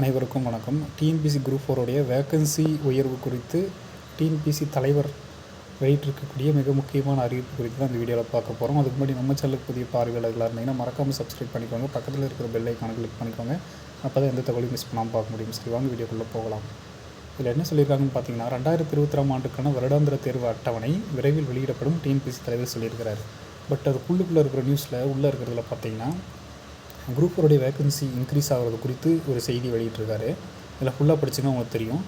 அனைவருக்கும் வணக்கம். TNPSC group ஃபோருடைய vacancy உயர்வு குறித்து டிஎன்பிசி தலைவர் வெளியிட்டிருக்கக்கூடிய மிக முக்கியமான அறிவிப்பு குறித்து தான் இந்த வீடியோவில் பார்க்க போகிறோம் அதுக்கு முன்னாடி நம்ம சேனலுக்கு புதிய பார்வையாளர்களாக இருந்தீங்கன்னா மறக்காமல் சப்ஸ்கிரைப் பண்ணிக்கோங்க. பக்கத்தில் இருக்கிற பெல் ஐக்கான கிளிக் பண்ணிக்கோங்க. அப்போ தான் எந்த தகவலையும் மிஸ் பண்ணாமல் பார்க்க முடியும். சரி வாங்க வீடியோக்குள்ளே போகலாம். இதில் என்ன சொல்லியிருக்காங்கன்னு பார்த்தீங்கன்னா ரெண்டாயிரத்தி இருபத்தாம் ஆண்டுக்கான வருடாந்திர தேர்வு அட்டவணை விரைவில் வெளியிடப்படும் டிஎன்பிசி தலைவர் சொல்லியிருக்கிறார். பட் அதுக்குள்ளுக்குள்ளே இருக்கிற நியூஸில் உள்ளே இருக்கிறதுல பார்த்தீங்கன்னா குரூப் ஃபோருடைய வேகன்சி இன்க்ரீஸ் ஆகிறது குறித்து ஒரு செய்தி வெளியிட்டிருக்காரு. இதில் ஃபுல்லாக படிச்சுங்க உங்களுக்கு தெரியும்.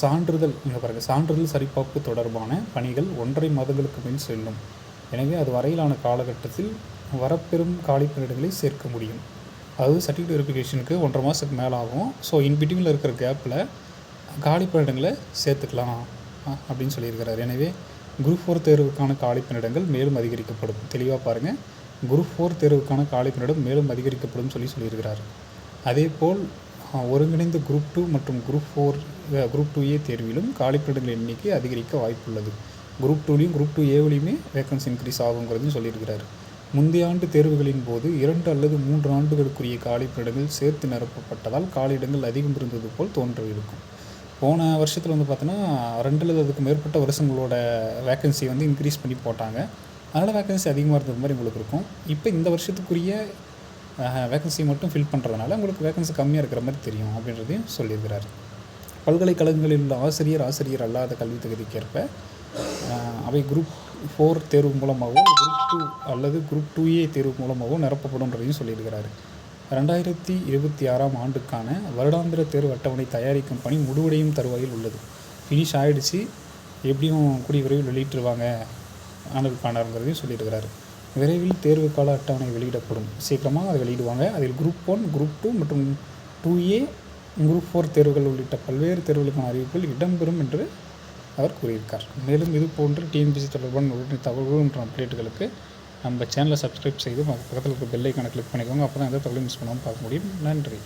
சான்றிதழ் இங்கே பாருங்கள் சான்றிதழ் சரிபார்ப்பு தொடர்பான பணிகள் ஒன்றரை மாதங்களுக்கு மேல் செல்லும். எனவே அது வரையிலான காலகட்டத்தில் வரப்பெறும் காலிப்பணியிடங்களை சேர்க்க முடியும். அதாவது சர்டிஃபிகேட் வெரிஃபிகேஷனுக்கு ஒன்றரை மாதத்துக்கு மேலே ஆகும். ஸோ இன்பிட்வீனில் இருக்கிற கேப்பில் காலிப்பணியிடங்களை சேர்த்துக்கலாம் அப்படின்னு சொல்லியிருக்கிறார். எனவே குரூப் ஃபோர் தேர்வுக்கான காலிப்பணியிடங்கள் மேலும் அதிகரிக்கப்படும். தெளிவாக பாருங்கள் குரூப் ஃபோர் தேர்வுக்கான காலிப்பணியிடம் மேலும் அதிகரிக்கப்படும் சொல்லி சொல்லியிருக்கிறார். அதேபோல் போல் ஒருங்கிணைந்த குரூப் டூ மற்றும் group four group two A தேர்விலும் காலிப்பணியிடங்கள் எண்ணிக்கை அதிகரிக்க வாய்ப்புள்ளது. குரூப் டூலையும் குரூப் டூ ஏவிலையுமே வேக்கன்சி இன்க்ரீஸ் ஆகுங்கிறதையும் சொல்லியிருக்கிறார். முந்தைய ஆண்டு தேர்வுகளின் போது இரண்டு அல்லது மூன்று ஆண்டுகளுக்குரிய காலிப்பணியிடங்கள் சேர்த்து நிரப்பப்பட்டதால் காலியிடங்கள் அதிகம் இருந்தது போல் தோன்றவிருக்கும் போன வருஷத்தில் வந்து பார்த்தோன்னா ரெண்டு அல்லது அதுக்கு மேற்பட்ட வருஷங்களோட வேக்கன்சி வந்து இன்க்ரீஸ் பண்ணி போட்டாங்க. அதனால் வேக்கன்சி அதிகமாக இருந்தது மாதிரி உங்களுக்கு இருக்கும். இப்போ இந்த வருஷத்துக்குரிய வேக்கன்சி மட்டும் ஃபில் பண்ணுறதுனால உங்களுக்கு வேக்கன்சி கம்மியாக இருக்கிற மாதிரி தெரியும் அப்படின்றதையும் சொல்லியிருக்கிறார். பல்கலைக்கழகங்களில் உள்ள ஆசிரியர் ஆசிரியர் அல்லாத கல்வி தகுதிக்கேற்ப அவை குரூப் ஃபோர் தேர்வு மூலமாகவோ குரூப் டூ அல்லது குரூப் டூ ஏ தேர்வு மூலமாகவோ நிரப்பப்படும்ன்றதையும் சொல்லியிருக்கிறார். ரெண்டாயிரத்தி இருபத்தி ஆறாம் ஆண்டுக்கான வருடாந்திர தேர்வு அட்டவணை தயாரிக்கும் பணி முடிவடையும் தருவாயில் உள்ளது. ஃபினிஷ் ஆகிடுச்சு எப்படியும் கூடிய விரைவில் வெளியிட்டுருவாங்க. ஆண்டுக்கானங்கிறதையும் சொல்லியிருக்கிறாரு. விரைவில் தேர்வு கால அட்டவணை வெளியிடப்படும். சீக்கிரமாக அதை வெளியிடுவாங்க. அதில் குரூப் ஒன் குரூப் டூ மற்றும் டூ ஏ குரூப் ஃபோர் தேர்வுகள் உள்ளிட்ட பல்வேறு தேர்வுகளுக்கான அறிவிப்புகள் இடம்பெறும் என்று அவர் கூறியிருக்கார். மேலும் இது போன்ற டிஎன்பிசி தொடர்பான உடனடி தகவல்கள் மற்றும் அப்டேட்டுகளுக்கு நம்ம சேனலை சப்ஸ்கிரைப் செய்து பக்கத்தில் இருக்க பெல் ஐக்கானை கிளிக் பண்ணிக்கோங்க. அப்போ தான் எந்த தகவலையும் மிஸ் பண்ணாமல் பார்க்க முடியும். நன்றி.